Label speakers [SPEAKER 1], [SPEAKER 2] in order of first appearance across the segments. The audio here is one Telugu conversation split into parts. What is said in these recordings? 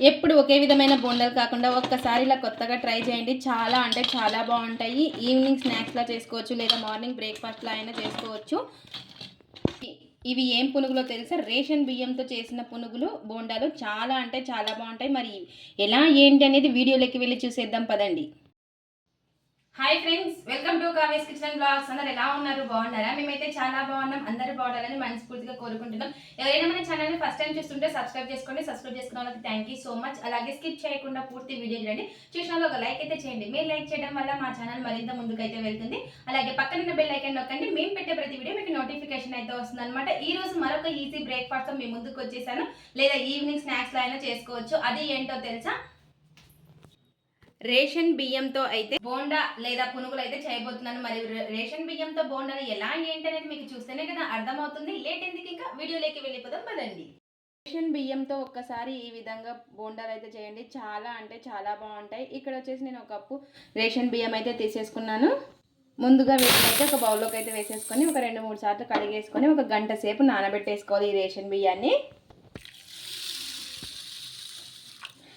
[SPEAKER 1] ఎప్పుడు ఒకే విధమైన బోండాలు కాకుండా ఒక్కసారి ఇలా కొత్తగా ట్రై చేయండి. చాలా అంటే చాలా బాగుంటాయి. ఈవినింగ్ స్నాక్స్లా చేసుకోవచ్చు లేదా మార్నింగ్ బ్రేక్ఫాస్ట్లా అయినా చేసుకోవచ్చు. ఇవి ఏం పునుగులో తెలుసా? రేషన్ బియ్యంతో చేసిన పునుగులు బోండాలు చాలా అంటే చాలా బాగుంటాయి. మరి ఎలా ఏంటి అనేది వీడియోలోకి వెళ్ళి చూసేద్దాం. పదండి. Hi friends welcome to Kavya's kitchen blogs అందరు ఎలా ఉన్నారు? బాగున్నారా? మేమైతే చాలా బాగున్నాం. అందరూ బాగుండాలని మనస్ఫూర్తిగా కోరుకుంటున్నాం. ఎవరైనా మన ఛానల్ని ఫస్ట్ టైం చూస్తుంటే సబ్స్క్రైబ్ చేసుకోండి. సబ్స్క్రైబ్ చేసుకున్న వాళ్ళకి థ్యాంక్ యూ సో మచ్ అలాగే స్కిప్ చేయకుండా పూర్తి వీడియో చూడండి. చూసిన ఒక లైక్ అయితే చేయండి. మీరు లైక్ చేయడం వల్ల మా ఛానల్ మరింత ముందుకైతే వెళ్తుంది. అలాగే పక్కన ఉన్న బెల్ ఐకాన్ నొక్కండి. మేము పెట్టే ప్రతి వీడియో మీకు నోటిఫికేషన్ అయితే వస్తుంది అనమాట ఈ రోజు మరొక ఈజీ బ్రేక్ఫాస్ట్ మీ ముందుకు వచ్చేసాను. లేదా ఈవినింగ్ స్నాక్స్లో అయినా చేసుకోవచ్చు. అది ఏంటో తెలుసా? రేషన్ బియ్యంతో అయితే బోండా లేదా పునుగులు అయితే చేయబోతున్నాను. మరి రేషన్ బియ్యంతో బోండాలు ఎలా ఏంటి అనేది మీకు చూస్తేనే కదా అర్థమవుతుంది. లేట్ ఎందుకు ఇంకా? వీడియోలోకి వెళ్ళిపోదాం పదండి. రేషన్ బియ్యంతో ఒక్కసారి ఈ విధంగా బోండాలు అయితే చేయండి. చాలా అంటే చాలా బాగుంటాయి. ఇక్కడ వచ్చేసి నేను ఒక కప్పు రేషన్ బియ్యం అయితే తీసేసుకున్నాను. ముందుగా వీటిని అయితే ఒక బౌల్లోకి అయితే వేసేసుకొని ఒక రెండు మూడు సార్లు కడిగేసుకొని ఒక గంట సేపు నానబెట్టేసుకోవాలి ఈ రేషన్ బియ్యాన్ని.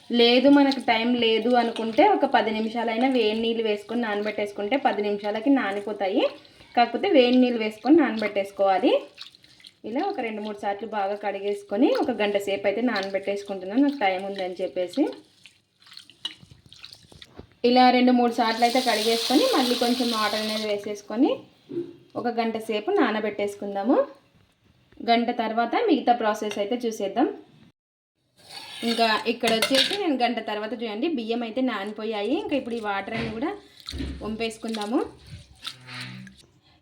[SPEAKER 1] లేదు మనకు టైం లేదు అనుకుంటే ఒక పది నిమిషాలైనా వేడి నీళ్ళు వేసుకొని నానబెట్టేసుకుంటే పది నిమిషాలకి నానిపోతాయి. కాకపోతే వేడి నీళ్ళు వేసుకొని నానబెట్టేసుకోవాలి. ఇలా ఒక రెండు మూడు సార్లు బాగా కడిగేసుకొని ఒక గంట సేపు అయితే నానబెట్టేసుకుంటున్నాను. నాకు టైం ఉందని చెప్పేసి. ఇలా రెండు మూడు సార్లు అయితే కడిగేసుకొని మళ్ళీ కొంచెం వాటర్ అనేది వేసేసుకొని ఒక గంట సేపు నానబెట్టేసుకుందాము. గంట తర్వాత మిగతా ప్రాసెస్ అయితే చూసేద్దాం. ఇంకా ఇక్కడ వచ్చేసి నేను గంట తర్వాత చూడండి బియ్యం అయితే నానిపోయాయి. ఇంకా ఇప్పుడు ఈ వాటర్ అన్నీ కూడా వంపేసుకుందాము.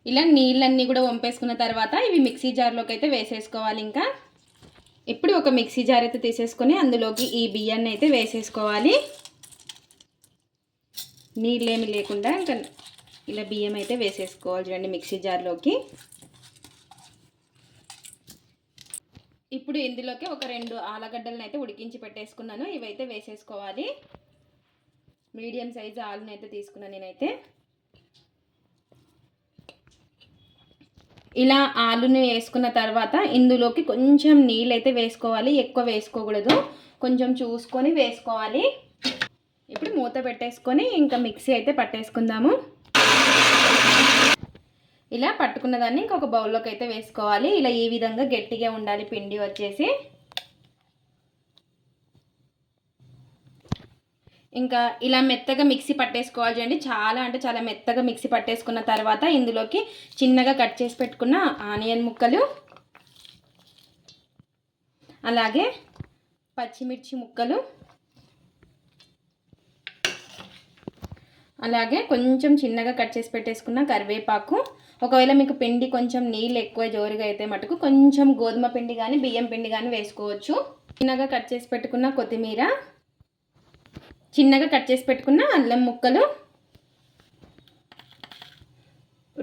[SPEAKER 1] ఇలా నీళ్ళన్నీ కూడా వంపేసుకున్న తర్వాత ఇవి మిక్సీ జార్లోకి అయితే వేసేసుకోవాలి ఇంకా. ఇప్పుడు ఒక మిక్సీ జార్ అయితే తీసేసుకొని అందులోకి ఈ బియ్యాన్ని అయితే వేసేసుకోవాలి. నీళ్ళేమి లేకుండా ఇంకా ఇలా బియ్యం అయితే వేసేసుకోవాలి చూడండి మిక్సీ జార్లోకి ఇప్పుడు ఇందులోకి ఒక రెండు ఆలగడ్డలను అయితే ఉడికించి పెట్టేసుకున్నాను. ఇవైతే వేసేసుకోవాలి. మీడియం సైజు ఆలుని అయితే తీసుకున్నాను నేనైతే. ఇలా ఆలుని వేసుకున్న తర్వాత ఇందులోకి కొంచెం నీళ్ళు అయితే వేసుకోవాలి. ఎక్కువ వేసుకోకూడదు. కొంచెం చూసుకొని వేసుకోవాలి. ఇప్పుడు మూత పెట్టేసుకొని ఇంకా మిక్సీ అయితే పట్టేసుకుందాము. ఇలా పట్టుకున్న దాన్ని ఇంకొక బౌల్లోకి అయితే వేసుకోవాలి. ఇలా ఈ విధంగా గట్టిగా ఉండాలి పిండి వచ్చేసి. ఇంకా ఇలా మెత్తగా మిక్సీ పట్టేసుకోవాలి చూడండి. చాలా అంటే చాలా మెత్తగా మిక్సీ పట్టేసుకున్న తర్వాత ఇందులోకి చిన్నగా కట్ చేసి పెట్టుకున్న ఆనియన్ ముక్కలు అలాగే పచ్చిమిర్చి ముక్కలు అలాగే కొంచెం చిన్నగా కట్ చేసి పెట్టేసుకున్న కరివేపాకు ఒకవేళ మీకు పిండి కొంచెం నీళ్ళు ఎక్కువ జోరుగా అయితే మటుకు కొంచెం గోధుమ పిండి కానీ బియ్యం పిండి కానీ వేసుకోవచ్చు. చిన్నగా కట్ చేసి పెట్టుకున్న కొత్తిమీర చిన్నగా కట్ చేసి పెట్టుకున్న అల్లం ముక్కలు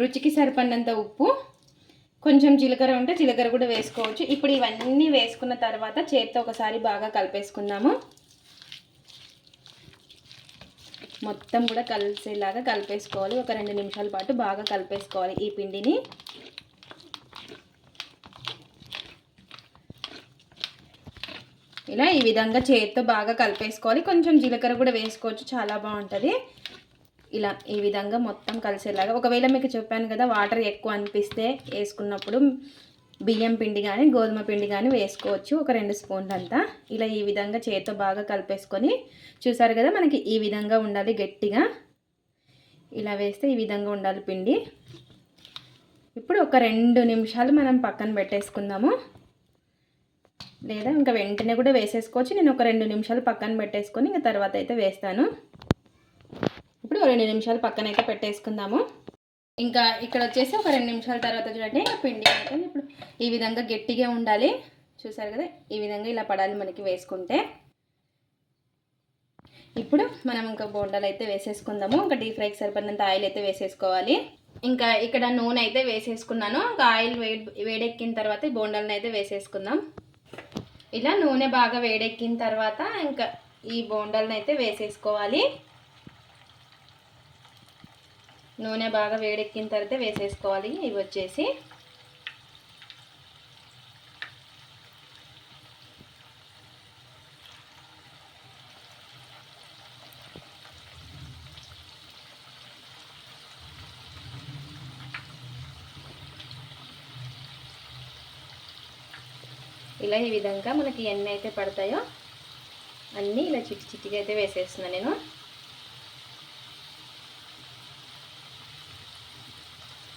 [SPEAKER 1] రుచికి సరిపడినంత ఉప్పు కొంచెం జీలకర్ర ఉంటే జీలకర్ర కూడా వేసుకోవచ్చు. ఇప్పుడు ఇవన్నీ వేసుకున్న తర్వాత చేత్తో ఒకసారి బాగా కలిపేసుకుందాము. మొత్తం కూడా కలిసేలాగా కలిపేసుకోవాలి. ఒక రెండు నిమిషాల పాటు బాగా కలిపేసుకోవాలి ఈ పిండిని. ఇలా ఈ విధంగా చేతితో బాగా కలిపేసుకోవాలి. కొంచెం జీలకర్ర కూడా వేసుకోవచ్చు. చాలా బాగుంటుంది. ఇలా ఈ విధంగా మొత్తం కలిసేలాగా. ఒకవేళ మీకు చెప్పాను కదా వాటర్ ఎక్కువ అనిపిస్తే వేసుకున్నప్పుడు బియ్యం పిండి కానీ గోధుమ పిండి కానీ వేసుకోవచ్చు. ఒక రెండు స్పూన్లు అంతా ఇలా ఈ విధంగా చేతితో బాగా కలిపేసుకొని చూసారు కదా మనకి ఈ విధంగా ఉండాలి గట్టిగా. ఇలా వేస్తే ఈ విధంగా ఉండాలి పిండి. ఇప్పుడు ఒక రెండు నిమిషాలు మనం పక్కన పెట్టేసుకుందాము. లేదా ఇంకా వెంటనే కూడా వేసేసుకోవచ్చు. నేను ఒక రెండు నిమిషాలు పక్కన పెట్టేసుకొని ఇంకా తర్వాత అయితే వేస్తాను. ఇప్పుడు రెండు నిమిషాలు పక్కన అయితే పెట్టేసుకుందాము. ఇంకా ఇక్కడ వచ్చేసి ఒక రెండు నిమిషాల తర్వాత చూడండి పిండి అయితే ఈ విధంగా గట్టిగా ఉండాలి. చూసారు కదా? ఈ విధంగా ఇలా పడాలి మనకి వేసుకుంటే. ఇప్పుడు మనం ఇంకా బోండాలు అయితే వేసేసుకుందాము. ఇంకా డీప్ ఫ్రైకి సరిపడినంత ఆయిల్ అయితే వేసేసుకోవాలి. ఇంకా ఇక్కడ నూనె అయితే వేసేసుకున్నాను. ఇంకా ఆయిల్ వేడి వేడెక్కిన తర్వాత ఈ బోండాలను అయితే వేసేసుకుందాం. ఇలా నూనె బాగా వేడెక్కిన తర్వాత ఇంకా ఈ బోండాలను అయితే వేసేసుకోవాలి. నూనె బాగా వేడెక్కిన తర్వాత వేసేసుకోవాలి. ఇవి వచ్చేసి ఇలా ఈ విధంగా మనకి ఎన్ని అయితే పడతాయో అన్నీ ఇలా చిట్టి చిట్టిగా అయితే వేసేస్తున్నాను నేను.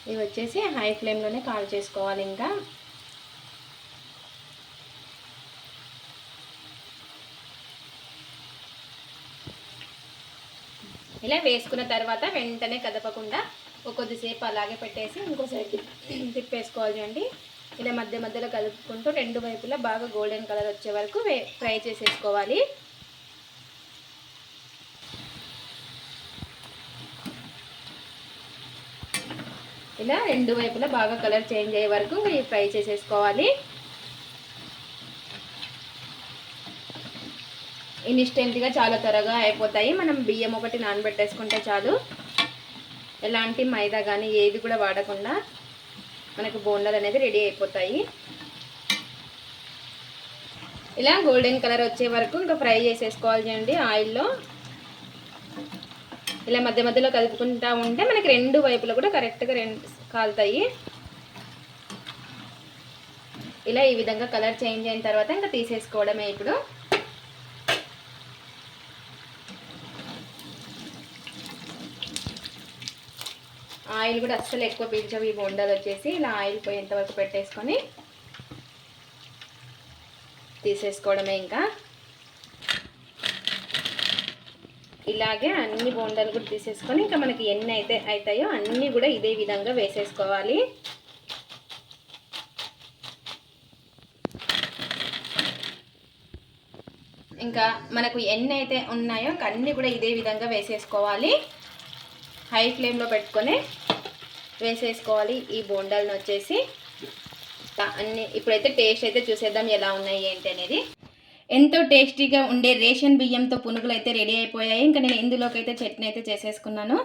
[SPEAKER 1] ఇవి వచ్చేసి హై ఫ్లేమ్లోనే కాల్ చేసుకోవాలి ఇంకా. ఇలా వేసుకున్న తర్వాత వెంటనే కదపకుండా ఒక కొద్దిసేపు అలాగే పెట్టేసి ఇంకోసారి తిప్పేసుకోవాలి చూడండి. ఇలా మధ్య మధ్యలో కలుపుకుంటూ రెండు వైపులా బాగా గోల్డెన్ కలర్ వచ్చే వరకు ఫ్రై చేసేసుకోవాలి. ఇలా రెండు వైపులా బాగా కలర్ చేంజ్ అయ్యే వరకు ఇవి ఫ్రై చేసేసుకోవాలి. ఇన్స్టెంట్గా చాలా త్వరగా అయిపోతాయి. మనం బియ్యం ఒకటి నానబెట్టేసుకుంటే చాలు. ఎలాంటి మైదా కానీ ఏది కూడా వాడకుండా మనకు బోండాలు అనేది రెడీ అయిపోతాయి. ఇలా గోల్డెన్ కలర్ వచ్చే వరకు ఇంకా ఫ్రై చేసేసుకోవాలి అండి ఆయిల్లో. ఇలా మధ్య మధ్యలో కలుపుకుంటా ఉంటే మనకి రెండు వైపులు కూడా కరెక్ట్గా రెండు కాలుతాయి. ఇలా ఈ విధంగా కలర్ చేంజ్ అయిన తర్వాత ఇంకా తీసేసుకోవడమే ఇప్పుడు. ఆయిల్ కూడా అస్సలు ఎక్కువ పీల్చవు ఈ బొండాలు వచ్చేసి ఇలా ఆయిల్ పోయేంత వరకు పెట్టేసుకొని తీసేసుకోవడమే ఇంకా. ఇలాగే అన్ని బోండాలు కూడా తీసేసుకొని ఇంకా మనకి ఎన్ని అయితే అవుతాయో అన్నీ కూడా ఇదే విధంగా వేసేసుకోవాలి. ఇంకా మనకు ఎన్ని అయితే ఉన్నాయో అన్నీ కూడా ఇదే విధంగా వేసేసుకోవాలి. హై ఫ్లేమ్లో పెట్టుకొని వేసేసుకోవాలి. ఈ బోండాలను వచ్చేసి అన్ని ఇప్పుడైతే టేస్ట్ అయితే చూసేద్దాం ఎలా ఉన్నాయి ఏంటి అనేది. ఎంతో టేస్టీగా ఉండే రేషన్ బియ్యంతో పునుగులు అయితే రెడీ అయిపోయాయి. ఇంకా నేను ఇందులోకి అయితే చట్నీ అయితే చేసేసుకున్నాను.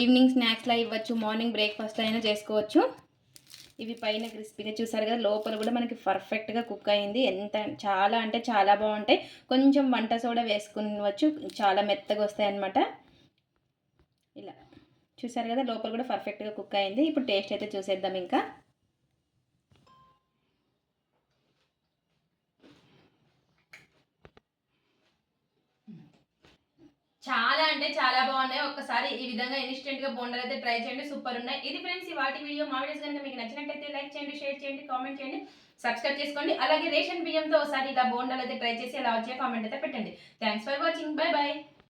[SPEAKER 1] ఈవినింగ్ స్నాక్స్లో ఇవ్వచ్చు మార్నింగ్ బ్రేక్ఫాస్ట్లో అయినా చేసుకోవచ్చు. ఇవి పైన క్రిస్పీగా చూసారు కదా లోపల కూడా మనకి పర్ఫెక్ట్గా కుక్ అయింది. ఎంత చాలా అంటే చాలా బాగుంటాయి. కొంచెం వంట సోడా వేసుకునవచ్చు. చాలా మెత్తగా వస్తాయి అన్నమాట చూసారు కదా లోపల కూడా పర్ఫెక్ట్గా కుక్ అయింది. ఇప్పుడు టేస్ట్ అయితే చూసేద్దాం ఇంకా. చాలా అంటే చాలా బాగున్నాయి. ఒక్కసారి ఈ విధంగా ఇన్స్టెంట్గా బోండాలు అయితే ట్రై చేయండి. సూపర్ ఉన్నాయి. ఇది ఫ్రెండ్స్ ఈ వాటి వీడియో మా వీడియోస్ కనుక మీకు నచ్చినట్టయితే లైక్ చేయండి షేర్ చేయండి కామెంట్ చేయండి సబ్స్క్రైబ్ చేసుకోండి. అలాగే రేషన్ బియ్యంతో ఒకసారి ఇలా బోండాలు అయితే ట్రై చేసి ఎలా వచ్చాయో కామెంట్ అయితే పెట్టండి. Thanks for watching bye bye